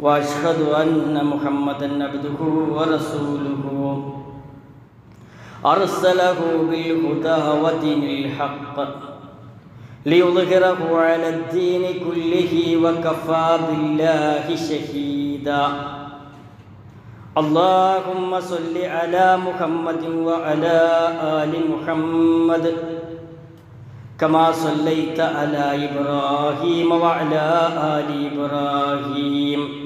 وأشهد أن محمدا عبده ورسوله. أرسله بالهدى ودين الحق ليظهره على الدين كله وكفى بالله شهيدا. اللهم صل على محمد وعلى آل محمد كما صليت على إبراهيم وعلى آل إبراهيم.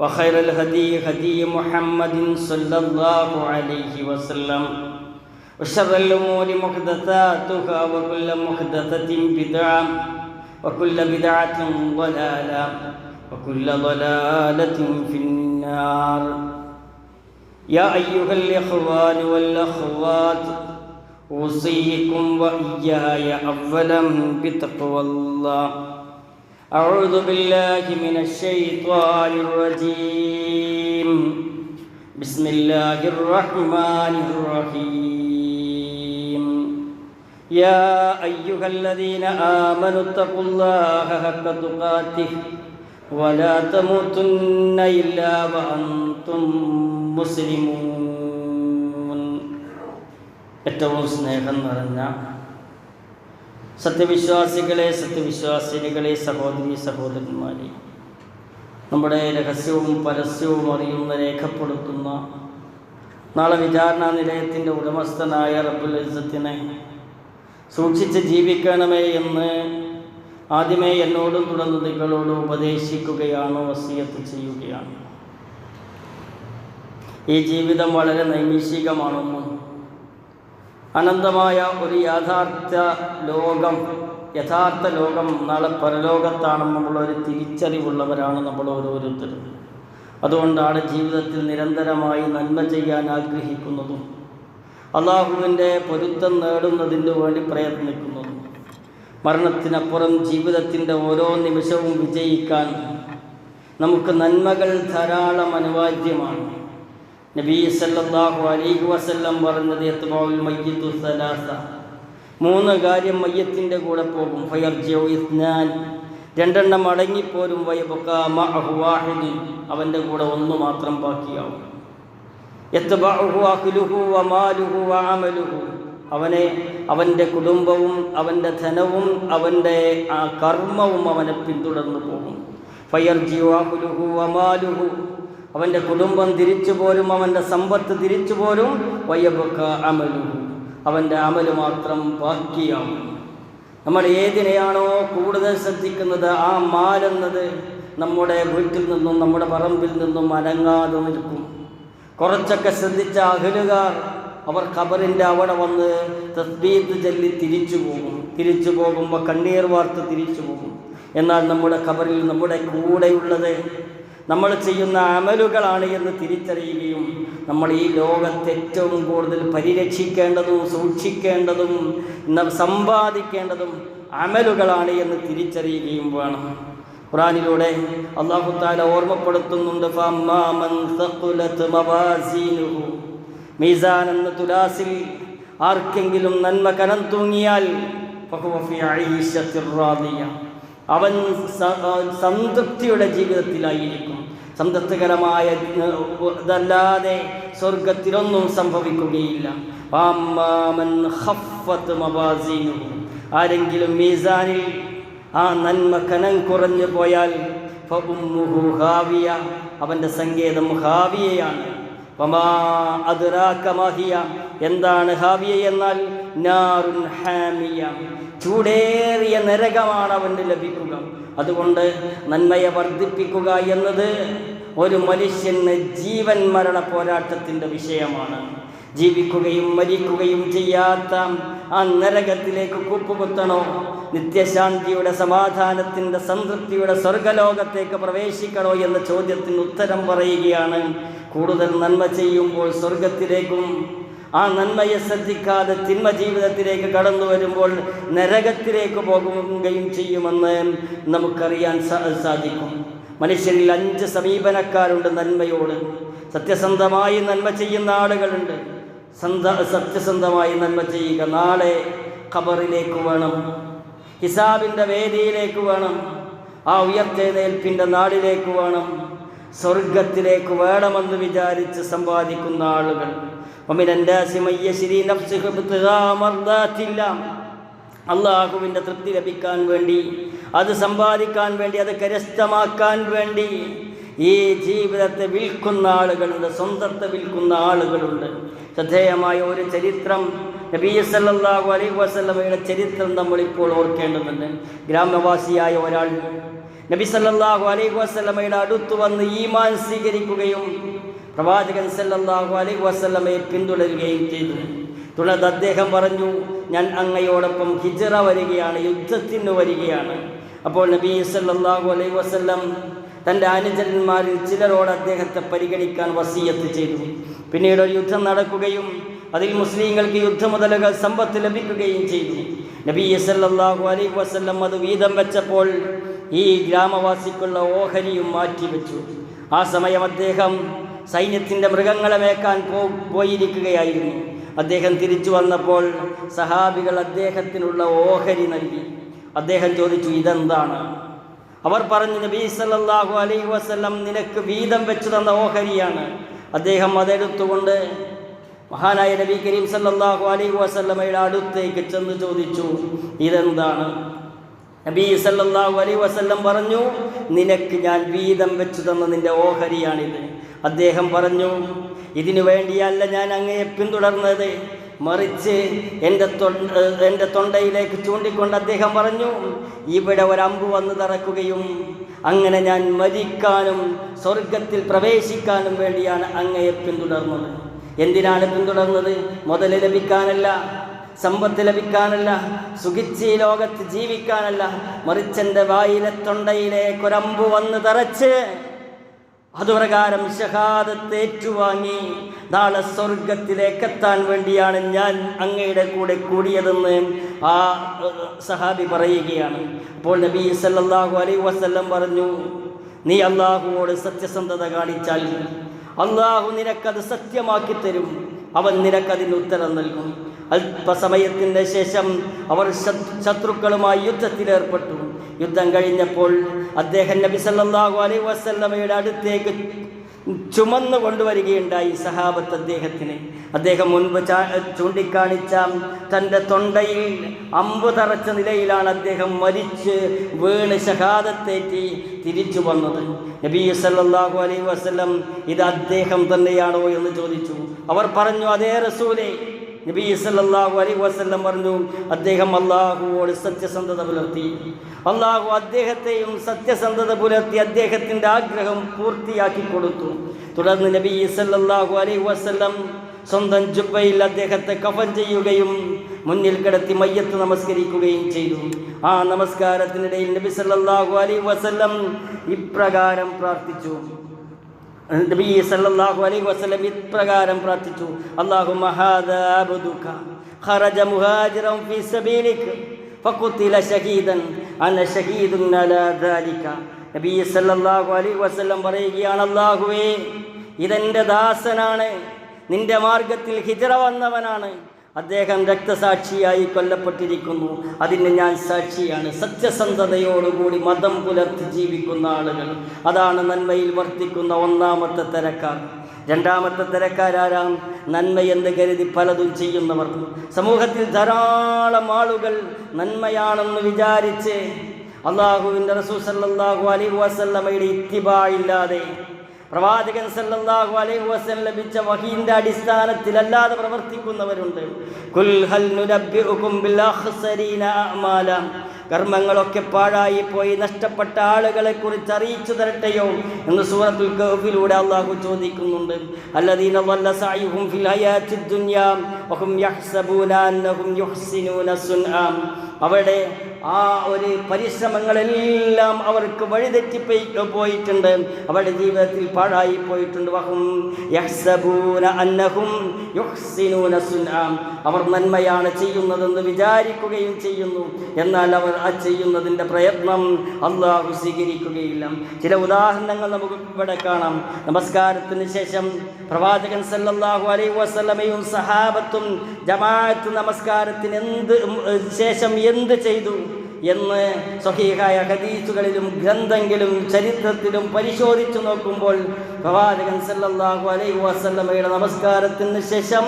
وخير الهدي هدي محمد صلى الله عليه وسلم. وشر الأمور محدثاتها وكل محدثة بدعة وكل بدعة ضلالة وكل ضلالة في النار. يا أيها الإخوان والأخوات أوصيكم وإياي أولا بتقوى الله. أعوذ بالله من الشيطان الرجيم بسم الله الرحمن الرحيم يا أيها الذين آمنوا اتقوا الله حق تقاته ولا تموتن إلا وأنتم مسلمون ഏറ്റവും സ്നേഹം നിറഞ്ഞ സത്യവിശ്വാസികളെ സത്യവിശ്വാസിനികളെ സഹോദരി സഹോദരന്മാരെ നമ്മുടെ രഹസ്യവും പരസ്യവും അറിയുന്ന രേഖപ്പെടുത്തുന്ന നാളെ വിചാരണ നിലയത്തിന്റെ ഉടമസ്ഥനായ റബ്ബുൽ ഇസത്തിനെ സൂക്ഷിച്ച് ജീവിക്കണമേ എന്ന് ആദ്യമേ എന്നോടും തുടർന്ന് നിങ്ങളോട് ഉപദേശിക്കുകയാണ് വസീയത്ത് ചെയ്യുകയാണ്. ഈ ജീവിതം വളരെ നൈമിഷികമാണെന്നും അനന്തമായ ഒരു യാഥാർത്ഥ ലോകം യഥാർത്ഥ ലോകം നാളെ പരലോകത്താണെന്നുള്ളൊരു തിരിച്ചറിവുള്ളവരാണ് നമ്മൾ ഓരോരുത്തരും. അതുകൊണ്ടാണ് ജീവിതത്തിൽ നിരന്തരമായി നന്മ ചെയ്യാൻ ആഗ്രഹിക്കുന്നതും അള്ളാഹുവിന്റെ പൊരുത്തം നേടുന്നതിന് വേണ്ടി പ്രയത്നിക്കുന്നതും മരണത്തിനപ്പുറം ജീവിതത്തിന്റെ ഓരോ നിമിഷവും വിജയിക്കാൻ നമുക്ക് നന്മകൾ ധാരാളം അനിവാര്യമാണ്. നബി സല്ലല്ലാഹു അലൈഹി വസല്ലം പറഞ്ഞത് യത്ബഉൽ മയ്യിത്തു സലാസ. മൂന്ന് കാര്യം മയ്യത്തിന്റെ കൂടെ പോകും. ഫയർജിഉ ഇസ്നാൻ. രണ്ടെണ്ണം അടങ്ങിപ്പോരും. വയബുക മഅഹു വാഹിദ്. അവന്റെ കൂടെ ഒന്ന് മാത്രം ബാക്കിയാവും. അവനെ അവന്റെ കുടുംബവും അവന്റെ ധനവും അവന്റെ ആ കർമ്മവും അവനെ പിന്തുടർന്നു പോകും. ഫയർ അഹ്ലുഹു വമാലുഹു അവന്റെ കുടുംബം തിരിച്ചു പോരും അവന്റെ സമ്പത്ത് തിരിച്ചു പോരും വയ്യബക്ക അമലു അവന്റെ അമൽ മാത്രം ബാക്കിയാവും നമ്മൾ ഏതിനെയാണോ കൂടുതൽ ശ്രദ്ധിക്കുന്നത്? ആ മാലെന്നത് നമ്മുടെ വീട്ടിൽ നിന്നും നമ്മുടെ പറമ്പിൽ നിന്നും അനങ്ങാതെ നിൽക്കും. കുറച്ചൊക്കെ ശ്രദ്ധിച്ച അഖിലുകാർ അവർ ഖബറിന്റെ അവിടെ വന്ന് തസ്ബീത്ത് ചൊല്ലി തിരിച്ചു പോകും. തിരിച്ചു പോകുമ്പോൾ കണ്ണീർ വാർത്ത് തിരിച്ചു പോകും. എന്നാൽ നമ്മുടെ ഖബറിൽ നമ്മുടെ കൂടെയുള്ളത് നമ്മൾ ചെയ്യുന്ന അമലുകളാണ് എന്ന് തിരിച്ചറിയുകയും നമ്മൾ ഈ ലോകത്ത് ഏറ്റവും കൂടുതൽ പരിരക്ഷിക്കേണ്ടതും സൂക്ഷിക്കേണ്ടതും സമ്പാദിക്കേണ്ടതും അമലുകളാണ് എന്ന് തിരിച്ചറിയുകയും വേണം. ഖുറാനിലൂടെ അള്ളാഹു താല ഓർമ്മപ്പെടുത്തുന്നുണ്ട് മീസാൻ എന്ന തുലാസിൽ ആർക്കെങ്കിലും നന്മ കനം തൂങ്ങിയാൽ അവൻ സംതൃപ്തിയുടെ ജീവിതത്തിലായിരിക്കും. സംതൃപ്തികരമായ ഇതല്ലാതെ സ്വർഗത്തിലൊന്നും സംഭവിക്കുകയില്ല. ആരെങ്കിലും മീസാനിൽ ആ നന്മ കനം കുറഞ്ഞു പോയാൽ ഹാവിയ അവന്റെ സങ്കേതം ഹാവിയയാണ്. എന്താണ് ഹാവിയ എന്നാൽ? നാറുൻ ഹാമിയ. ചൂടേറിയ നരകമാണ് അവന്റെ ലഭിക്കുക. അതുകൊണ്ട് നന്മയെ വർദ്ധിപ്പിക്കുക എന്നത് ഒരു മനുഷ്യന് ജീവൻ മരണ പോരാട്ടത്തിന്റെ വിഷയമാണ്. ജീവിക്കുകയും മരിക്കുകയും ചെയ്യാത്ത ആ നരകത്തിലേക്ക് കൂപ്പുകുത്തണോ? നിത്യശാന്തിയുടെ സമാധാനത്തിന്റെ സംതൃപ്തിയുടെ സ്വർഗലോകത്തേക്ക് പ്രവേശിക്കണോ എന്ന ചോദ്യത്തിന് ഉത്തരം പറയുകയാണ്. കൂടുതൽ നന്മ ചെയ്യുമ്പോൾ സ്വർഗത്തിലേക്കും ആ നന്മയെ ശ്രദ്ധിക്കാതെ തിന്മ ജീവിതത്തിലേക്ക് കടന്നു വരുമ്പോൾ നരകത്തിലേക്ക് പോകുകയും ചെയ്യുമെന്ന് നമുക്കറിയാൻ സാധിക്കും. മനുഷ്യരിൽ അഞ്ച് സമീപനക്കാരുണ്ട് നന്മയോട്. സത്യസന്ധമായി നന്മ ചെയ്യുന്ന ആളുകളുണ്ട്. സന്ത സത്യസന്ധമായി നന്മ ചെയ്യുക നാളെ ഖബറിലേക്ക് വേണം. ഹിസാബിന്റെ വേദിയിലേക്ക് വേണം. ആ ഉയർത്തെഴുന്നേൽപ്പിന്റെ നാടിലേക്ക് വേണം. സ്വർഗത്തിലേക്ക് വേണമെന്ന് വിചാരിച്ച് സമ്പാദിക്കുന്ന ആളുകൾ. ومن الناس من يشري نفسه ابتغاء مرضات الله അള്ളാഹുവിൻ്റെ തൃപ്തി ലഭിക്കാൻ വേണ്ടി അത് സമ്പാദിക്കാൻ വേണ്ടി അത് കരസ്ഥമാക്കാൻ വേണ്ടി ഈ ജീവിതത്തെ വിൽക്കുന്ന ആളുകളുണ്ട് സ്വന്തത്തെ വിൽക്കുന്ന ആളുകളുണ്ട് ശ്രദ്ധേയമായ ഒരു ചരിത്രം നബി സല്ലല്ലാഹു അലൈഹി വസല്ലമയുടെ ചരിത്രം നമ്മളിപ്പോൾ ഓർക്കേണ്ടതുണ്ട് ഗ്രാമവാസിയായ ഒരാൾ നബി സല്ലല്ലാഹു അലൈഹി വസല്ലമയുടെ അടുത്ത് വന്ന് ഈമാൻ സ്വീകരിക്കുകയും പ്രവാചകൻ സല്ലല്ലാഹു അലൈഹി വസല്ലമയെ പിന്തുടരുകയും ചെയ്തു. തുടർന്ന് അദ്ദേഹം പറഞ്ഞു ഞാൻ അങ്ങയോടൊപ്പം ഹിജറ വരികയാണ് യുദ്ധത്തിന് വരികയാണ്. അപ്പോൾ നബി സല്ലല്ലാഹു അലൈഹി വസല്ലം തന്റെ അനുചരന്മാരിൽ ചിലരോട് അദ്ദേഹത്തെ പരിഗണിക്കാൻ വസീയത്ത് ചെയ്തു. പിന്നീട് ഒരു യുദ്ധം നടക്കുകയും അതിൽ മുസ്ലിങ്ങൾക്ക് യുദ്ധമുതലുകൾ സമ്പത്ത് ലഭിക്കുകയും ചെയ്തു. നബി സല്ലല്ലാഹു അലൈഹി വസല്ലം അത് വീതം വെച്ചപ്പോൾ ഈ ഗ്രാമവാസിക്കുള്ള ഓഹരിയും മാറ്റിവെച്ചു. ആ സമയം അദ്ദേഹം സൈന്യത്തിന്റെ മൃഗങ്ങളെ മേക്കാൻ പോ പോയിരിക്കുകയായിരുന്നു. അദ്ദേഹം തിരിച്ചു വന്നപ്പോൾ സഹാബികൾ അദ്ദേഹത്തിനുള്ള ഓഹരി നൽകി. അദ്ദേഹം ചോദിച്ചു ഇതെന്താണ്? അവർ പറഞ്ഞു നബീ സല്ലാഹു അലൈഹി വസല്ലം നിനക്ക് വീതം വെച്ചു തന്ന ഓഹരിയാണ്. അദ്ദേഹം അതെടുത്തുകൊണ്ട് മഹാനായ നബി കരീം സല്ലാഹു അലൈഹി വസല്ലമയുടെ അടുത്തേക്ക് ചെന്ന് ചോദിച്ചു ഇതെന്താണ്? നബി സല്ലാഹു അലൈഹി വസല്ലം പറഞ്ഞു നിനക്ക് ഞാൻ വീതം വെച്ചു തന്ന നിന്റെ ഓഹരിയാണിത്. അദ്ദേഹം പറഞ്ഞു ഇതിനു വേണ്ടിയല്ല ഞാൻ അങ്ങയെ പിന്തുടർന്നത്. മറിച്ച് എന്റെ തൊണ്ട എന്റെ തൊണ്ടയിലേക്ക് ചൂണ്ടിക്കൊണ്ട് അദ്ദേഹം പറഞ്ഞു ഇവിടെ ഒരമ്പ് വന്ന് തറക്കുകയും അങ്ങനെ ഞാൻ മരിക്കാനും സ്വർഗത്തിൽ പ്രവേശിക്കാനും വേണ്ടിയാണ് അങ്ങയെ പിന്തുടർന്നത്. എന്തിനാണ് പിന്തുടർന്നത്? മുതൽ ലഭിക്കാനല്ല സമ്പത്ത് ലഭിക്കാനല്ല സുഖിച്ച് ഈ ലോകത്ത് ജീവിക്കാനല്ല. മറിച്ചെന്റെ വായിലെ തൊണ്ടയിലേക്ക് ഒരമ്പ് വന്ന് തറച്ച് അതുപ്രകാരം ഷഹാദത്തേറ്റുവാങ്ങി നാളെ സ്വർഗത്തിലേക്ക് എത്താൻ വേണ്ടിയാണ് ഞാൻ അങ്ങയുടെ കൂടെ കൂടിയതെന്ന് ആ സഹാബി പറയുകയാണ്. അപ്പോൾ നബി സല്ലാഹു അലൈ വസ്ല്ലം പറഞ്ഞു നീ അള്ളാഹുവോട് സത്യസന്ധത കാണിച്ചാൽ അള്ളാഹു നിനക്കത് സത്യമാക്കി തരും. അവൻ നിനക്കതിന് ഉത്തരം നൽകും. അല്പസമയത്തിന്റെ ശേഷം അവർ ശത്- ശത്രുക്കളുമായി യുദ്ധത്തിലേർപ്പെട്ടു. യുദ്ധം കഴിഞ്ഞപ്പോൾ അദ്ദേഹം നബി സല്ലാഹു അലൈ വസല്ലമയുടെ അടുത്തേക്ക് ചുമന്നു കൊണ്ടുവരികയുണ്ടായി സഹാബത്ത് അദ്ദേഹത്തിന്. അദ്ദേഹം മുൻപ് ചൂണ്ടിക്കാണിച്ച തന്റെ തൊണ്ടയിൽ അമ്പ് തറച്ച നിലയിലാണ് അദ്ദേഹം മരിച്ച് വീണ് ഷഹാദത്തേറ്റി തിരിച്ചു വന്നത്. നബി സല്ലാഹു അലൈ വസ്ലം ഇത് അദ്ദേഹം തന്നെയാണോ? എന്ന് ചോദിച്ചു. അവർ പറഞ്ഞു അതേ റസൂലേ നബി സല്ലല്ലാഹു അലൈഹി വസല്ലം പറഞ്ഞു അദ്ദേഹം അള്ളാഹുവോട് സത്യസന്ധത പുലർത്തി. അള്ളാഹു അദ്ദേഹത്തെയും സത്യസന്ധത പുലർത്തി അദ്ദേഹത്തിന്റെ ആഗ്രഹം പൂർത്തിയാക്കി കൊടുത്തു. തുടർന്ന് നബി സല്ലല്ലാഹു അലൈഹി വസല്ലം സ്വന്തം ജുബയിൽ അദ്ദേഹത്തെ കഫൻ ചെയ്യുകയും മുന്നിൽ കിടത്തി മയ്യത്ത് നമസ്കരിക്കുകയും ചെയ്തു. ആ നമസ്കാരത്തിനിടയിൽ നബി സല്ലല്ലാഹു അലൈഹി വസല്ലം ഇപ്രകാരം പ്രാർത്ഥിച്ചു. നബി സല്ലല്ലാഹു അലൈഹി വസല്ലം ഇപ്രകാരം പ്രാർത്ഥിച്ചു. അല്ലാഹുമ്മ ഹാദാ അബ്ദുക ഖറജ മുഹാജിറൻ ഫീ സബീലിക ഫഖുതില ഷഹീദൻ അന ഷഹീദുൻ അലാ ദാലിക. നബി സല്ലല്ലാഹു അലൈഹി വസല്ലം പറയുകയാണ് അല്ലാഹുവേ ഇതെന്റെ ദാസനാണ്. നിന്റെ മാർഗത്തിൽ ഹിജറ വന്നവനാണ്. അദ്ദേഹം രക്തസാക്ഷിയായി കൊല്ലപ്പെട്ടിരിക്കുന്നു. അതിന് ഞാൻ സാക്ഷിയാണ്. സത്യസന്ധതയോടുകൂടി മതം പുലർത്തി ജീവിക്കുന്ന ആളുകൾ. അതാണ് നന്മയിൽ വർത്തിക്കുന്ന ഒന്നാമത്തെ തരക്കാർ. രണ്ടാമത്തെ തരക്കാരാരാം നന്മയെന്ന് കരുതി പലതും ചെയ്യുന്നവർ. സമൂഹത്തിൽ ധാരാളം ആളുകൾ നന്മയാണെന്ന് വിചാരിച്ച് അള്ളാഹുവിന്റെ റസൂസല്ലാഹു അലി വസല്ലമയുടെ ഇത്തിബാ ഇല്ലാതെ പ്രവാചകൻ സല്ലല്ലാഹു അലൈഹി വസല്ലം ലഭിച്ച വഹീന്റെ അടിസ്ഥാനത്തിൽ അല്ലാതെ പ്രവർത്തിക്കുന്നവരുണ്ട്. കുൽ ഹൽ നുനബ്ബിഉകും ബിൽ അഖ്സരീന അഅമാല. കർമ്മങ്ങളൊക്കെ പാഴായി പോയി നഷ്ടപ്പെട്ട ആളുകളെ കുറിച്ച് അറിയിച്ചു തരട്ടെയോ എന്ന് സൂറത്തുൽ കഹ്ഫിലൂടെ അള്ളാഹു ചോദിക്കുന്നുണ്ട്. ഫിൽ ദുനിയാ വഹും യഹ്സബൂന യുഹ്സിനൂന അവരുടെ ആ ഒരു പരിശ്രമങ്ങളെല്ലാം അവർക്ക് വഴിതെറ്റിപ്പോയി പോയിട്ടുണ്ട്. അവരുടെ ജീവിതത്തിൽ പാഴായി പോയിട്ടുണ്ട്. വഹും അന്നഹും അവർ നന്മയാണ് ചെയ്യുന്നതെന്ന് വിചാരിക്കുകയും ചെയ്യുന്നു. എന്നാൽ അവർ ആ ചെയ്യുന്നതിന്റെ പ്രയത്നം അള്ളാഹു സ്വീകരിക്കുകയില്ല. ചില ഉദാഹരണങ്ങൾ നമുക്ക് ഇവിടെ കാണാം. നമസ്കാരത്തിന് ശേഷം പ്രവാചകൻ സല്ലല്ലാഹു അലൈ വസല്ലമയും സഹാബത്തും ജമാഅത്ത് നമസ്കാരത്തിന് എന്ത് ശേഷം എന്ത് ചെയ്തു? എന്ന് സ്വഹീഹായ ഹദീസുകളിലും ഗ്രന്ഥങ്ങളിലും ചരിത്രത്തിലും പരിശോധിച്ചു നോക്കുമ്പോൾ പ്രവാചകൻ സല്ലല്ലാഹു അലൈഹി വസല്ലമയുടെ നമസ്കാരത്തിന് ശേഷം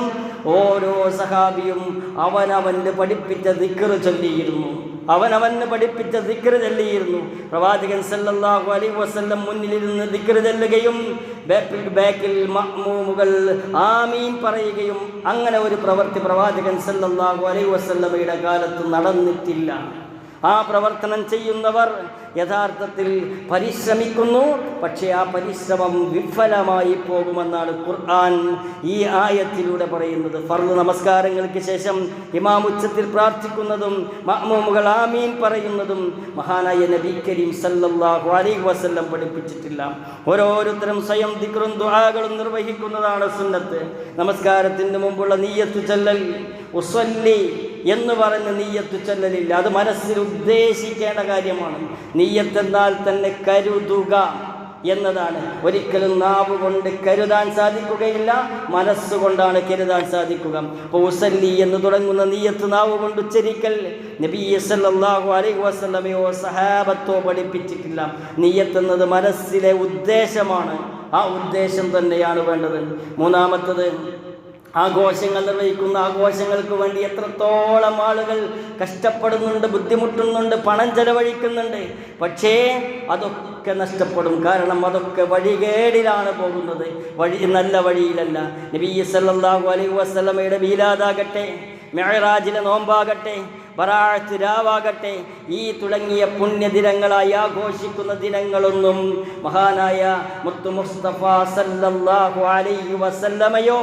ഓരോ സഹാബിയും അവനവന്റെ പഠിപ്പിച്ച ദിക്ർ ചൊല്ലിയിരുന്നു. അവനവന് പഠിപ്പിച്ച ദിക്ർ ചൊല്ലിയിരുന്നു. പ്രവാചകൻ സല്ലല്ലാഹു അലൈഹി വസല്ലം മുന്നിലിരുന്ന് ദിക്ർ ചൊല്ലുകയും ബാക്കിൽ ബാക്കിൽ മഅ്മൂമുകൾ ആമീൻ പറയുകയും അങ്ങനെ ഒരു പ്രവൃത്തി പ്രവാചകൻ സല്ലല്ലാഹു അലൈഹി വസല്ലമയുടെ കാലത്ത് നടന്നിട്ടില്ല. ആ പ്രവർത്തനം ചെയ്യുന്നവർ യഥാർത്ഥത്തിൽ പരിശ്രമിക്കുന്നു. പക്ഷേ ആ പരിശ്രമം വിഫലമായി പോകുമെന്നാണ് ഖുർആൻ ഈ ആയത്തിലൂടെ പറയുന്നത്. ഫർദ് നമസ്കാരങ്ങൾക്ക് ശേഷം ഇമാം ഉച്ചത്തിൽ പ്രാർത്ഥിക്കുന്നതും മഹ്മൂമുകൾ ആമീൻ പറയുന്നതും മഹാനായ നബി കരീം സല്ലാഹു അലൈഹി വസ്ല്ലം പഠിപ്പിച്ചിട്ടില്ല. ഓരോരുത്തരും സ്വയം ദിക്റും ദുആകളും നിർവഹിക്കുന്നതാണ് സുന്നത്ത്. നമസ്കാരത്തിന് മുമ്പുള്ള നീയത്ത് ചൊല്ലൽ ഉസ്വല്ലി എന്ന് പറഞ്ഞ് നീയത്ത് ചൊല്ലലില്ല. അത് മനസ്സിൽ ഉദ്ദേശിക്കേണ്ട കാര്യമാണ്. നീയത്തെന്നാൽ തന്നെ കരുതുക എന്നതാണ്. ഒരിക്കലും നാവ് കൊണ്ട് കരുതാൻ സാധിക്കുകയില്ല. മനസ്സുകൊണ്ടാണ് കരുതാൻ സാധിക്കുക. അപ്പോൾ ഉസല്ലി എന്ന് തുടങ്ങുന്ന നീയത്ത് നാവ് കൊണ്ട് ഉച്ചരിക്കൽ നബി സല്ലല്ലാഹു അലൈഹി വസല്ലമയോ സഹാബത്തോ പഠിപ്പിച്ചിട്ടില്ല. നീയത്തെന്നത് മനസ്സിലെ ഉദ്ദേശമാണ്. ആ ഉദ്ദേശം തന്നെയാണ് വേണ്ടത്. മൂന്നാമത്തത് ആഘോഷങ്ങൾ നിർവഹിക്കുന്ന ആഘോഷങ്ങൾക്ക് വേണ്ടി എത്രത്തോളം ആളുകൾ കഷ്ടപ്പെടുന്നുണ്ട് ബുദ്ധിമുട്ടുന്നുണ്ട് പണം ചെലവഴിക്കുന്നുണ്ട്. പക്ഷേ അതൊക്കെ നഷ്ടപ്പെടും. കാരണം അതൊക്കെ വഴികേടിലാണ് പോകുന്നത്. വഴി നല്ല വഴിയിലല്ല. നബി സല്ലാഹു അലൈഹി വസല്ലമയുടെ മീലാദാകട്ടെ മെഹറാജിലെ നോമ്പാകട്ടെ ബറാഴത്ത് ഈ തുടങ്ങിയ പുണ്യദിനങ്ങളായി ആഘോഷിക്കുന്ന ദിനങ്ങളൊന്നും മഹാനായ മുത്തു മുസ്തഫ സല്ലല്ലാഹു അലൈഹി വസല്ലമയോ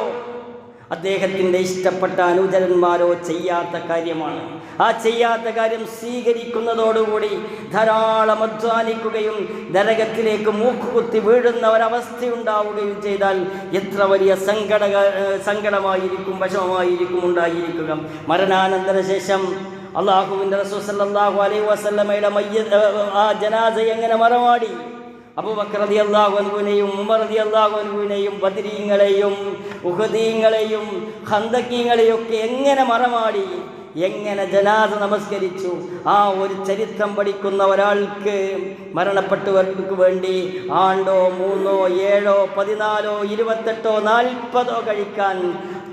അദ്ദേഹത്തിന്റെ ഇഷ്ടപ്പെട്ട അനുചരന്മാരോ ചെയ്യാത്ത കാര്യമാണ്. ആ ചെയ്യാത്ത കാര്യം സ്വീകരിക്കുന്നതോടുകൂടി ധാരാളം അധ്വാനിക്കുകയും നരകത്തിലേക്ക് മൂക്കുകുത്തി വീഴുന്ന ഒരവസ്ഥയുണ്ടാവുകയും ചെയ്താൽ എത്ര വലിയ സങ്കട സങ്കടമായിരിക്കും വിഷമമായിരിക്കും ഉണ്ടായിരിക്കുക. മരണാനന്തര ശേഷം അള്ളാഹുവിന്റെ റസൂസ് അള്ളാഹു അലൈഹി വസല്ലമയുടെ മയ്യ ആ ജനാസ എങ്ങനെ മറമാടി അബൂബക്കർ റതി അള്ളാഹുവിനെയും ഉമർ റതി അള്ളാഹുവിനെയും ബദരീങ്ങളെയും ഉഹദീങ്ങളെയും ഹന്തക്കീങ്ങളെയൊക്കെ എങ്ങനെ മറമാടി? എങ്ങനെ ജനാസ നമസ്കരിച്ചു? ആ ഒരു ചരിത്രം പഠിക്കുന്ന ഒരാൾക്ക് മരണപ്പെട്ടവർക്ക് വേണ്ടി ആണ്ടോ മൂന്നോ ഏഴോ പതിനാലോ ഇരുപത്തെട്ടോ നാൽപ്പതോ കഴിക്കാൻ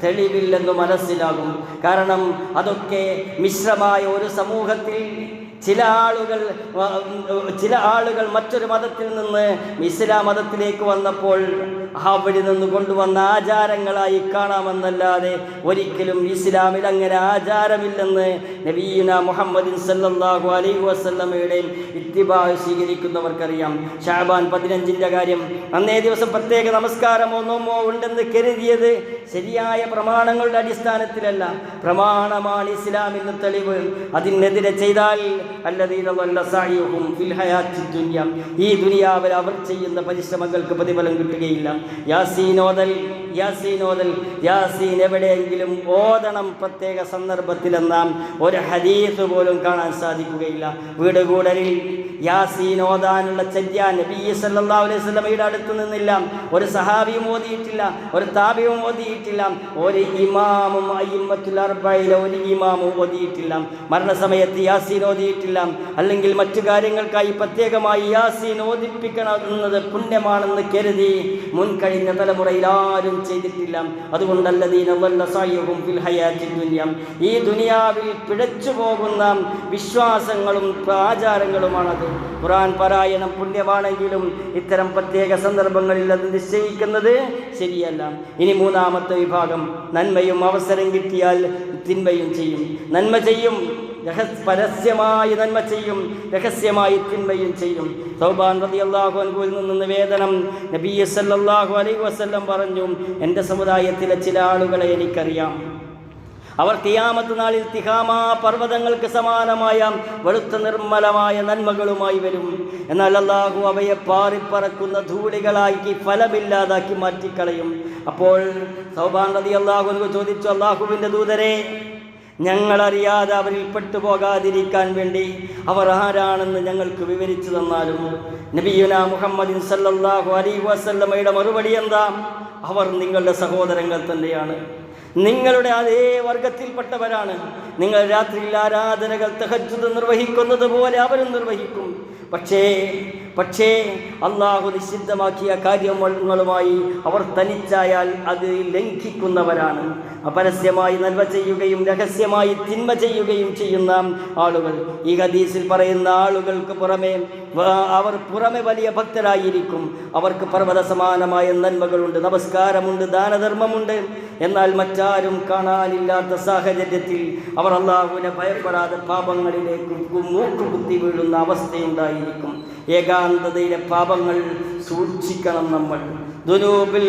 തെളിവില്ലെന്ന് മനസ്സിലാകും. കാരണം അതൊക്കെ മിശ്രമായ ഒരു സമൂഹത്തിൽ ചില ആളുകൾ ചില ആളുകൾ മറ്റൊരു മതത്തിൽ നിന്ന് ഇസ്ലാം മതത്തിലേക്ക് വന്നപ്പോൾ അവിടെ നിന്ന് കൊണ്ടുവന്ന ആചാരങ്ങളായി കാണാമെന്നല്ലാതെ ഒരിക്കലും ഇസ്ലാമിൽ അങ്ങനെ ആചാരമില്ലെന്ന് നബീന മുഹമ്മദിൻ സല്ലാഹു അലൈഹി വസല്ലമയുടെ ഇത്തിബാ സ്വീകരിക്കുന്നവർക്കറിയാം. ഷാബാൻ പതിനഞ്ചിന്റെ കാര്യം അന്നേ ദിവസം പ്രത്യേക നമസ്കാരമോ നോമോ ഉണ്ടെന്ന് കരുതിയത് ശരിയായ പ്രമാണങ്ങളുടെ അടിസ്ഥാനത്തിലല്ല. പ്രമാണമാണ് ഇസ്ലാമിന് തെളിവ്. അതിനെതിരെ ചെയ്താൽ ഈ ദുനിയാവിൽ അവർ ചെയ്യുന്ന പരിശ്രമങ്ങൾക്ക് പ്രതിഫലം കിട്ടുകയില്ല. യാസീനോദൽ ഓതൽ യാസീൻ എവിടെയെങ്കിലും ഓതണം പ്രത്യേക സന്ദർഭത്തിലെന്നാം ഒരു ഹദീസ് പോലും കാണാൻ സാധിക്കുകയില്ല. വീട് കൂടലിൽ യാസീൻ ഓതാനുള്ള ചര്യ നബി സല്ലല്ലാഹു അലൈഹി വസല്ലമയുടെ അടുത്ത് നിന്നില്ല. ഒരു സഹാബിയും ഓതിയിട്ടില്ല. ഒരു താബിയും ഓതിയിട്ടില്ല. ഒരു ഇമാമും അയ്യമ്മത്തുൽ അർബയിലെ ഒരു ഇമാമും ഓതിയിട്ടില്ല. മരണസമയത്ത് യാസീൻ ഓതിയിട്ടില്ല. അല്ലെങ്കിൽ മറ്റു കാര്യങ്ങൾക്കായി പ്രത്യേകമായി യാസീൻ ഓതിപ്പിക്കണമെന്നത് പുണ്യമാണെന്ന് കരുതി മുൻകഴിഞ്ഞ തലമുറയിൽ ആരും ചെയ്തിട്ടില്ല. അതുകൊണ്ടല്ല ഈ ദുനിയാവിൽ പിഴച്ചു പോകുന്ന വിശ്വാസങ്ങളും ആചാരങ്ങളുമാണത്. ഖുറാൻ പാരായണം പുണ്യമാണെങ്കിലും ഇത്തരം പ്രത്യേക സന്ദർഭങ്ങളിൽ അത് നിശ്ചയിക്കുന്നത് ശരിയല്ല. ഇനി മൂന്നാമത്തെ വിഭാഗം. നന്മയും അവസരം കിട്ടിയാൽ തിന്മയും ചെയ്യും. നന്മ ചെയ്യും. പരസ്യമായി നന്മ ചെയ്യും രഹസ്യമായി തിന്മയും ചെയ്യും. സൗബാൻ റതി അള്ളാഹു അനുകൂലിൽ നിന്ന് നിവേദനം നബി സല്ലല്ലാഹു അലൈഹി വസ്ല്ലം പറഞ്ഞു എന്റെ സമുദായത്തിലെ ചില ആളുകളെ എനിക്കറിയാം. അവർ തിയാമത്ത് നാളിൽ തിഹാമാ പർവതങ്ങൾക്ക് സമാനമായ വെളുത്ത നിർമ്മലമായ നന്മകളുമായി വരും. എന്നാൽ അള്ളാഹു അവയെ പാറിപ്പറക്കുന്ന ധൂളികളാക്കി ഫലമില്ലാതാക്കി മാറ്റിക്കളയും. അപ്പോൾ സൗബാൻ റതി അള്ളാഹു ചോദിച്ചു അള്ളാഹുവിന്റെ ദൂതരെ ഞങ്ങളറിയാതെ അവരിൽ പെട്ടുപോകാതിരിക്കാൻ വേണ്ടി അവർ ആരാണെന്ന് ഞങ്ങൾക്ക് വിവരിച്ചു തന്നാലും നബിയുന മുഹമ്മദിൻ സല്ലാഹു അലി വസല്ലമയുടെ മറുപടി എന്താ? അവർ നിങ്ങളുടെ സഹോദരങ്ങൾ തന്നെയാണ്. നിങ്ങളുടെ അതേ വർഗത്തിൽപ്പെട്ടവരാണ്. നിങ്ങൾ രാത്രിയിൽ ആരാധനകൾ തഹജ്ജുദ് നിർവഹിക്കുന്നത് പോലെ അവരും നിർവഹിക്കും. പക്ഷേ പക്ഷേ അള്ളാഹു നിഷിദ്ധമാക്കിയ കാര്യങ്ങളുമായി അവർ തനിച്ചായാൽ അത് ലംഘിക്കുന്നവരാണ്. അപരസ്യമായി നന്മ ചെയ്യുകയും രഹസ്യമായി തിന്മ ചെയ്യുകയും ചെയ്യുന്ന ആളുകൾ. ഈ ഹദീസിൽ പറയുന്ന ആളുകൾക്ക് പുറമെ അവർ പുറമെ വലിയ ഭക്തരായിരിക്കും. അവർക്ക് പർവത സമാനമായ നന്മകളുണ്ട് നമസ്കാരമുണ്ട് ദാനധർമ്മമുണ്ട്. എന്നാൽ മറ്റാരും കാണാനില്ലാത്ത സാഹചര്യത്തിൽ അവർ അള്ളാഹുവിനെ ഭയപ്പെടാതെ പാപങ്ങളിലേക്ക് മൂക്കുകുത്തി വീഴുന്ന അവസ്ഥയുണ്ടായിരിക്കും. ഏകാന്തതയിലെ പാപങ്ങൾ സൂക്ഷിക്കണം നമ്മൾ. ദുനൂബിൽ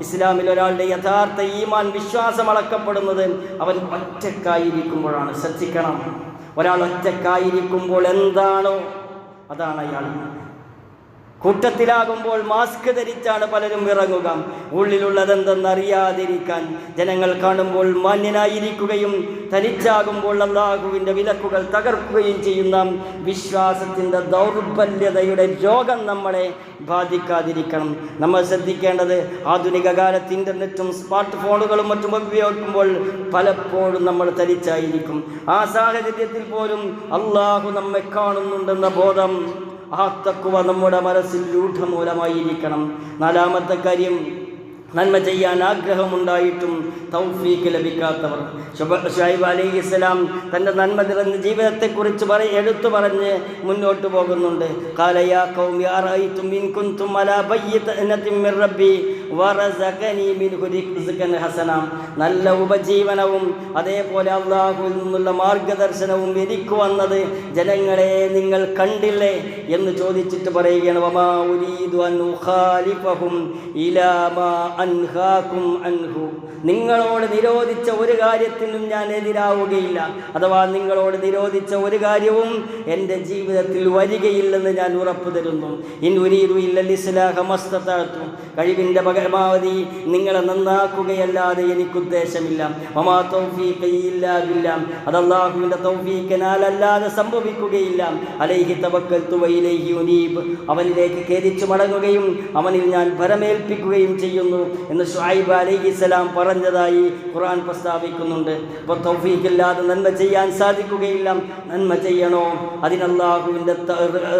ഇസ്ലാമിൽ ഒരാളുടെ യഥാർത്ഥ ഈമാൻ വിശ്വാസം അളക്കപ്പെടുന്നത് അവൻ ഒറ്റക്കായിരിക്കുമ്പോഴാണ് ശ്രദ്ധിക്കണം. ഒരാൾ ഒറ്റക്കായിരിക്കുമ്പോൾ എന്താണോ അതാണ് അയാൾ. കൂട്ടത്തിലാകുമ്പോൾ മാസ്ക് ധരിച്ചാണ് പലരും ഇറങ്ങുക. ഉള്ളിലുള്ളതെന്തെന്നറിയാതിരിക്കാൻ ജനങ്ങൾ കാണുമ്പോൾ മാന്യനായിരിക്കുകയും തനിച്ചാകുമ്പോൾ അള്ളാഹുവിന്റെ വിലക്കുകൾ തകർക്കുകയും ചെയ്യുന്ന വിശ്വാസത്തിന്റെ ദൗർബല്യതയുടെ രോഗം നമ്മളെ ബാധിക്കാതിരിക്കണം. നമ്മൾ ശ്രദ്ധിക്കേണ്ടത് ആധുനിക കാലത്ത് ഇന്റർനെറ്റും സ്മാർട്ട് ഫോണുകളും മറ്റും ഉപയോഗിക്കുമ്പോൾ പലപ്പോഴും നമ്മൾ തനിച്ചായിരിക്കും. ആ സാഹചര്യത്തിൽ പോലും അള്ളാഹു നമ്മെ കാണുന്നുണ്ടെന്ന ബോധം ആ തക്കുവ നമ്മുടെ മനസ്സിൽ രൂഢമൂലമായിരിക്കണം. നാലാമത്തെ കാര്യം നന്മ ചെയ്യാൻ ആഗ്രഹമുണ്ടായിട്ടും തൗഫീക്ക് ലഭിക്കാത്തവർ. ഷുഐബ് അലൈഹി ഇസ്ലാം തന്റെ നന്മ നിറഞ്ഞ ജീവിതത്തെക്കുറിച്ച് പറ എടുത്തു പറഞ്ഞ് മുന്നോട്ട് പോകുന്നുണ്ട്. റബ്ബി ഹസന. നല്ല ഉപജീവനവും അതേപോലെ അള്ളാഹുവിൽ നിന്നുള്ള മാർഗദർശനവും എനിക്ക് വന്നത് ജനങ്ങളെ നിങ്ങൾ കണ്ടില്ലേ എന്ന് ചോദിച്ചിട്ട് പറയുകയാണ്. വമാ ഉരീദു അൻ ഉഖാലിഫഹും ഇലാ മാ അൻഹാകും അൻഹു. നിങ്ങളോട് നിരോധിച്ച ഒരു കാര്യത്തിനും ഞാൻ എതിരാവുകയില്ല. അഥവാ നിങ്ങളോട് നിരോധിച്ച ഒരു കാര്യവും എന്റെ ജീവിതത്തിൽ വരികയില്ലെന്ന് ഞാൻ ഉറപ്പു തരുന്നു. ഇൻ ഇസ്ലാഹ മസ്തതാത്തു. കഴിവിന്റെ പരമാവധി നിങ്ങളെ നന്നാക്കുകയല്ലാതെ എനിക്ക് ഉദ്ദേശമില്ല. മമാ തൗഫീഖയില്ലാതില്ല ഇല്ലാ ബില്ലാ. അത് അല്ലാഹുവിന്റെ തൗഫീഖനാലല്ലാതെ സംഭവിക്കുകയില്ല. അലൈഹി തവക്കൽ തുവയിലേഹി ഉനീബ് അവനിലേക്ക് ഖേദിച്ചു മടങ്ങുകയും അവനിൽ ഞാൻ ഭരമേൽപ്പിക്കുകയും ചെയ്യുന്നു. എന്ന് ഷുഹൈബ് അലൈഹി സ്വലാം പറഞ്ഞതായി ഖുർആൻ പ്രസ്താവിക്കുന്നുണ്ട്. അപ്പോൾ തൗഫീഖില്ലാതെ നന്മ ചെയ്യാൻ സാധിക്കുകയില്ല. നന്മ ചെയ്യണോ? അതിനല്ലാഹുവിന്റെ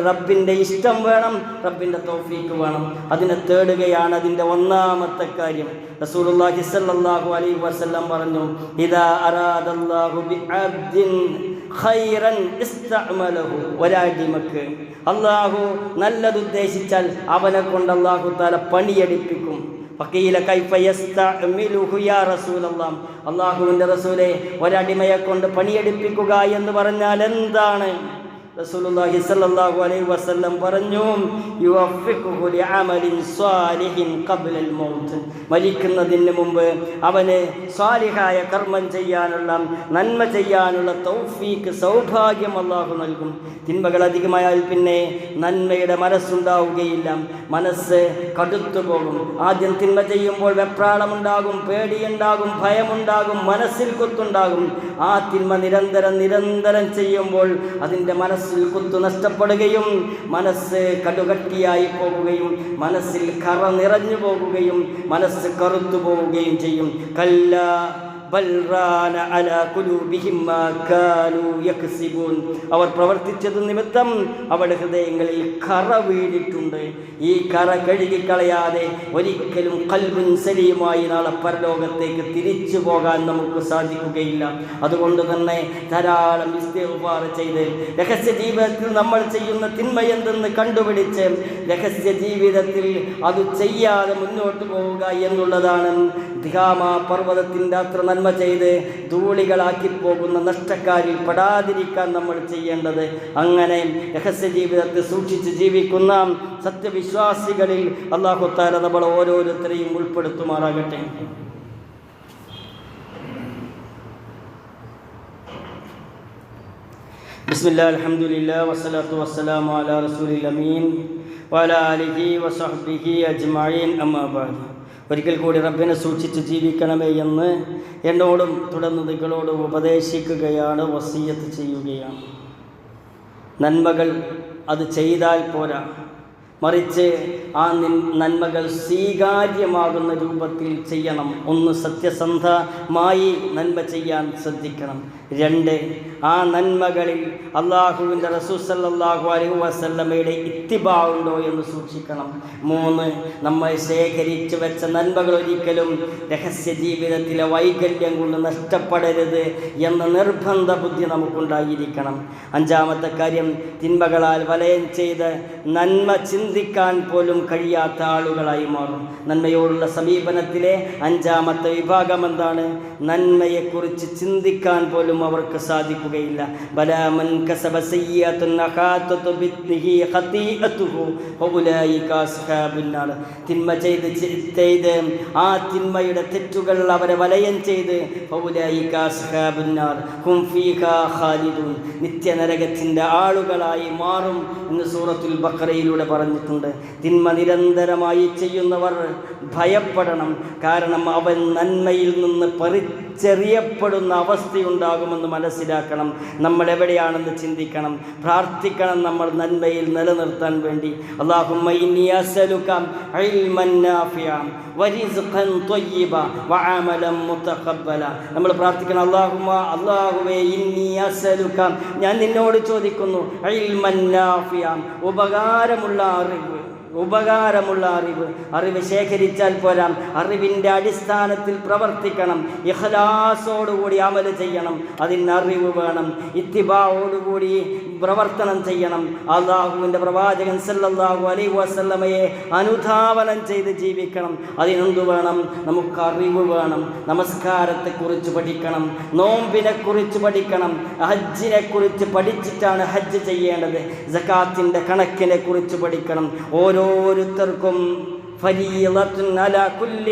റബ്ബിന്റെ ഇഷ്ടം വേണം റബ്ബിന്റെ തൗഫീഖ് വേണം. അതിനെ തേടുകയാണ് അതിന്റെ ഒന്നാമത്തെ കാര്യം. റസൂലുള്ളാഹി സ്വല്ലല്ലാഹു അലൈഹി വസല്ലം പറഞ്ഞു ഇദാ അറാദല്ലാഹു ബിഅബ്ദിൻ ഖൈറൻ ഇസ്തഅമലഹു. ഒരടിമക്ക് അള്ളാഹു നല്ലത് ഉദ്ദേശിച്ചാൽ അവനെ കൊണ്ട് അള്ളാഹു താല പണിയെടുപ്പിക്കും. അള്ളാഹുവിന്റെ റസൂലെ ഒരടിമയെ കൊണ്ട് പണിയെടുപ്പിക്കുക എന്ന് പറഞ്ഞാൽ എന്താണ്? റസൂലുള്ളാഹി സ്വല്ലല്ലാഹു അലൈഹി വസല്ലം പറഞ്ഞു യുവഫിഖുഹു ലിഅമലിൻ സ്വാലിഹിൻ ഖബ്ലൽ മൗത്ത്. മരിക്കുന്നതിന് മുമ്പ് അവന് സ്വാലിഹായ കർമ്മം ചെയ്യാനുള്ള നന്മ ചെയ്യാനുള്ള തൗഫീക്ക് സൗഭാഗ്യം അള്ളാഹു നൽകും. തിന്മകൾ അധികമായാൽ പിന്നെ നന്മയുടെ മനസ്സുണ്ടാവുകയില്ല. മനസ്സ് കടുത്തു പോകും ആദ്യം തിന്മ ചെയ്യുമ്പോൾ വെപ്രാളമുണ്ടാകും പേടിയുണ്ടാകും ഭയമുണ്ടാകും മനസ്സിൽ കുത്തുണ്ടാകും. ആ തിന്മ നിരന്തരം നിരന്തരം ചെയ്യുമ്പോൾ അതിന്റെ മനസ്സിൽ കുത്തു നഷ്ടപ്പെടുകയും മനസ്സ് കടുകട്ടിയായി പോകുകയും മനസ്സിൽ കറ നിറഞ്ഞു പോകുകയും മനസ്സ് കറുത്തു പോവുകയും ചെയ്യും. കല്ല ബൽ റാന അലാ ഖുലൂബിഹിം മാ യക്സിബൂൻ അവർ പ്രവർത്തിച്ചത് നിമിത്തം അവരുടെ ഹൃദയങ്ങളിൽ കറ വീണിട്ടുണ്ട്. ഈ കറ കഴുകിക്കളയാതെ ഒരിക്കലും കൽബുൻ സലിയുമായി നാളെ പരലോകത്തേക്ക് തിരിച്ചു പോകാൻ നമുക്ക് സാധിക്കുകയില്ല. അതുകൊണ്ട് തന്നെ ധാരാളം ഇസ്തിഗ്ഫാർ ചെയ്ത് രഹസ്യ ജീവിതത്തിൽ നമ്മൾ ചെയ്യുന്ന തിന്മയെന്തെന്ന് കണ്ടുപിടിച്ച് രഹസ്യ ജീവിതത്തിൽ അത് ചെയ്യാതെ മുന്നോട്ട് പോവുക എന്നുള്ളതാണ് ധികാമ പർവതത്തിന്റെ അത്ര നന്മ ചെയ്ത് ധൂളികളാക്കി പോകുന്ന നഷ്ടക്കാരിൽ പെടാതിരിക്കാൻ നമ്മൾ ചെയ്യേണ്ടത് അങ്ങനെ രഹസ്യ ജീവിതത്തെ സൂക്ഷിച്ച് ജീവിക്കുന്ന സത്യവിശ്വാസികളിൽ അള്ളാഹുത്താല നമ്മൾ ഓരോരുത്തരെയും ഉൾപ്പെടുത്തുമാറാകട്ടെ. ബിസ്മില്ലാ അലഹമുല്ല വസ്സലാത്തു വസ്സലാം അലാ റസൂലിൽ അമീൻ വലാ അലിഹി വസഹബിഹി അജ്മീൻ അമ്മാബാദ് ഒരിക്കൽ കൂടി റബ്ബിനെ സൂക്ഷിച്ച് ജീവിക്കണമേ എന്ന് എന്നോടും തുടർന്ന് നിങ്ങളോടും ഉപദേശിക്കുകയാണ് വസീയത്ത് ചെയ്യുകയാണ്. നന്മകൾ അത് ചെയ്താൽ പോരാ. മറിച്ച് ആ നിൻ- നന്മകൾ സ്വീകാര്യമാകുന്ന രൂപത്തിൽ ചെയ്യണം. ഒന്ന് സത്യസന്ധമായി നന്മ ചെയ്യാൻ ശ്രദ്ധിക്കണം. രണ്ട് ആ നന്മകളിൽ അള്ളാഹുവിന്റെ റസൂസല്ലാഹു അലൈഹി വസല്ലമയുടെ ഇത്തിബാവുണ്ടോ എന്ന് സൂക്ഷിക്കണം. മൂന്ന് നമ്മൾ ശേഖരിച്ചു വെച്ച നന്മകൾ ഒരിക്കലും രഹസ്യ ജീവിതത്തിലെ വൈകല്യം കൊണ്ട് നഷ്ടപ്പെടരുത് എന്ന നിർബന്ധ ബുദ്ധി നമുക്കുണ്ടായിരിക്കണം. അഞ്ചാമത്തെ കാര്യം തിന്മകളാൽ വലയം ചെയ്ത് നന്മ ചിന്തിക്കാൻ പോലും കഴിയാത്ത ആളുകളായി മാറും. നന്മയോടുള്ള സമീപനത്തിലെ അഞ്ചാമത്തെ വിഭാഗം എന്താണ്? നന്മയെക്കുറിച്ച് ചിന്തിക്കാൻ പോലും അവർക്ക് സാധിക്കുകയില്ല. കസബ തിന്മ ചെയ്ത് ചെയ്ത് ആ തിന്മയുടെ തെറ്റുകൾ അവരെ വലയം ചെയ്ത് നിത്യനരകത്തിന്റെ ആളുകളായി മാറും എന്ന് സൂറത്തുൽ ബക്രയിലൂടെ പറഞ്ഞിട്ടുണ്ട്. തിന്മ നിരന്തരമായി ചെയ്യുന്നവർ ഭയപ്പെടണം. കാരണം അവൻ നന്മയിൽ നിന്ന് പറിച്ചെറിയപ്പെടുന്ന അവസ്ഥയുണ്ടാകുമെന്ന് മനസ്സിലാക്കണം. നമ്മൾ എവിടെയാണെന്ന് ചിന്തിക്കണം. പ്രാർത്ഥിക്കണം നമ്മൾ നന്മയിൽ നിലനിർത്താൻ വേണ്ടി. നമ്മൾ പ്രാർത്ഥിക്കണം അള്ളാഹുമ അള്ളാഹുവേ ഇന്നി അസലുക്കാം ഞാൻ നിന്നോട് ചോദിക്കുന്നു ഉപകാരമുള്ള അറിവ് ഉപകാരമുള്ള അറിവ്. അറിവ് ശേഖരിച്ചാൽ പോരാം. അറിവിന്റെ അടിസ്ഥാനത്തിൽ പ്രവർത്തിക്കണം. ഇഹലാസോടുകൂടി അമൽ ചെയ്യണം. അതിന് അറിവ് വേണം. ഇത്തിബാവോടുകൂടി പ്രവർത്തനം ചെയ്യണം. അള്ളാഹുവിന്റെ പ്രവാചകൻ സല്ലാഹു അലൈഹി വസല്ലമയെ അനുധാവനം ചെയ്ത് ജീവിക്കണം. അതിനെന്തു വേണം? നമുക്ക് അറിവ് വേണം. നമസ്കാരത്തെക്കുറിച്ച് പഠിക്കണം. നോമ്പിനെക്കുറിച്ച് പഠിക്കണം. ഹജ്ജിനെക്കുറിച്ച് പഠിച്ചിട്ടാണ് ഹജ്ജ് ചെയ്യേണ്ടത്. ജക്കാത്തിന്റെ കണക്കിനെ കുറിച്ച് പഠിക്കണം ഓരോരുത്തർക്കും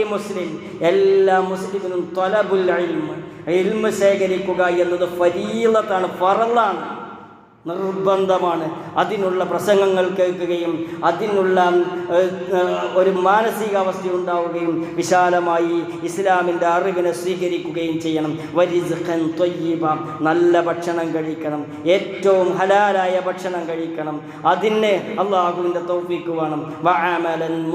മുസ്ലിം. എല്ലാ മുസ്ലിമിനും തൊലബുൽ ഇൽമ് ഇൽമ് ശേഖരിക്കുക എന്നത് ഫരീലത്താണ് ഫറലാണ് നിർബന്ധമാണ്. അതിനുള്ള പ്രസംഗങ്ങൾ കേൾക്കുകയും അതിനുള്ള ഒരു മാനസികാവസ്ഥ ഉണ്ടാവുകയും വിശാലമായി ഇസ്ലാമിന്റെ അറിവിനെ സ്വീകരിക്കുകയും ചെയ്യണം. വരിസ്ഖൻ ത്വയ്യിബ നല്ല ഭക്ഷണം കഴിക്കണം. ഏറ്റവും ഹലാലായ ഭക്ഷണം കഴിക്കണം. അതിന് അള്ളാഹുവിന്റെ തൗഫീക്ക് വേണം. വഅമലൻ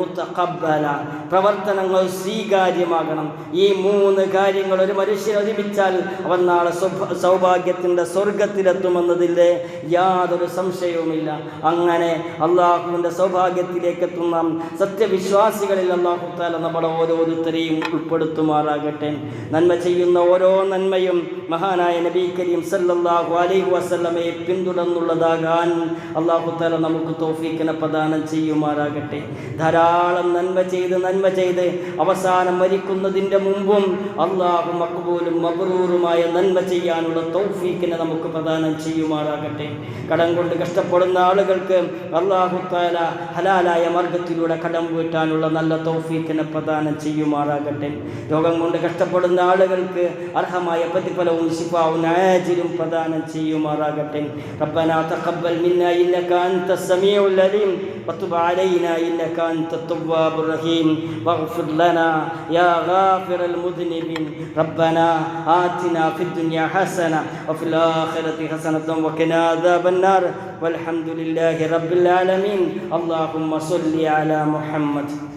പ്രവർത്തനങ്ങൾ സ്വീകാര്യമാകണം. ഈ മൂന്ന് കാര്യങ്ങൾ ഒരു മനുഷ്യൻ ഒരുമിച്ചാൽ അവൻ നാളെ സൗഭ- സൗഭാഗ്യത്തിന്റെ സ്വർഗത്തിലെത്തുമെന്നതിന്റെ യാതൊരു സംശയവുമില്ല. അങ്ങനെ അള്ളാഹുവിന്റെ സൗഭാഗ്യത്തിലേക്ക് എത്തുന്ന സത്യവിശ്വാസികളിൽ അള്ളാഹു താല നമ്മുടെ ഓരോരുത്തരെയും ഉൾപ്പെടുത്തുമാറാകട്ടെ. നന്മ ചെയ്യുന്ന ഓരോ നന്മയും മഹാനായ നബി കരീം സല്ലാഹു അലൈഹി വസല്ലമയെ പിന്തുടർന്നുള്ളതാകാൻ അള്ളാഹു താല നമുക്ക് തോഫീക്കിനെ പ്രദാനം ചെയ്യുമാറാകട്ടെ. ധാരാളം നന്മ ചെയ്ത് നന്മ ചെയ്ത് അവസാനം മരിക്കുന്നതിന്റെ മുമ്പും അള്ളാഹു മക്ബൂലും മബറൂറുമായ നന്മ ചെയ്യാനുള്ള തൗഫീക്കിനെ നമുക്ക് പ്രദാനം ചെയ്യുമാറാകട്ടെ. കടം കൊണ്ട് കഷ്ടപ്പെടുന്ന ആളുകൾക്ക് അള്ളാഹു താല ഹലാലായ മാർഗത്തിലൂടെ കടം വീട്ടാനുള്ള നല്ല തൗഫീക്കിനെ പ്രദാനം ചെയ്യുമാറാകട്ടെ രോഗം കൊണ്ട് കഷ്ടപ്പെടുന്ന ആളുകൾക്ക് അർഹമായ പ്രതിഫലവും ശിഫാവും ആജിലും പ്രദാനം ചെയ്യുമാറാകട്ടെ ربنا تقبل منا إنك أنت السميع العليم وتب علينا إنك أنت التواب الرحيم واغفر لنا يا غافر المذنبين ربنا آتنا في الدنيا حسنة وفي الآخرة حسنة وقنا عذاب النار والحمد لله رب العالمين. اللهم صل على محمد.